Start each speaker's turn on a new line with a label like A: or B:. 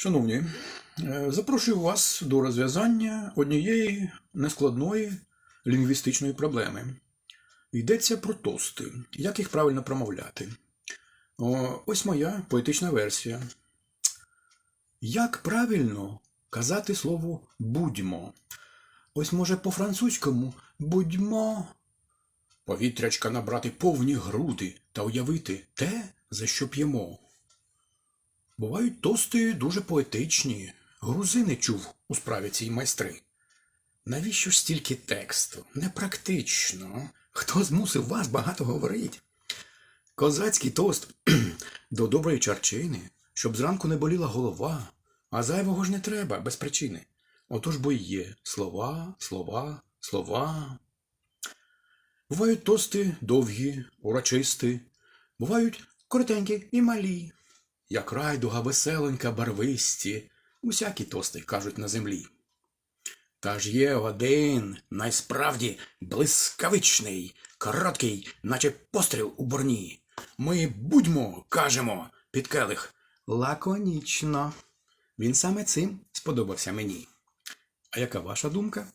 A: Шановні, е, запрошую вас до розв'язання однієї нескладної лінгвістичної проблеми. Йдеться про тости. Як їх правильно промовляти? Ось моя поетична версія. Як правильно казати слово будьмо? Ось може по-французькому будьмо. Повітрячка набрати повні груди та уявити те, за що п'ємо. Бувають тости дуже поетичні. Грузини чув у справі цій майстри. Навіщо стільки тексту? Непрактично. Хто змусив вас багато говорить? Козацький тост до доброї чарчини, щоб зранку не боліла голова, а зайвого ж не треба без причини. Отож бо й є слова, слова, слова. Бувають тости довгі, урочисті, бувають коротенькі і малі як райдуга веселенька барвисті, усякі тости кажуть на землі. Та ж є один, найсправді блискавичний, короткий, наче постріл у борні. Ми будьмо, кажемо, під келих. Лаконічно. Він саме цим сподобався мені. А яка ваша думка?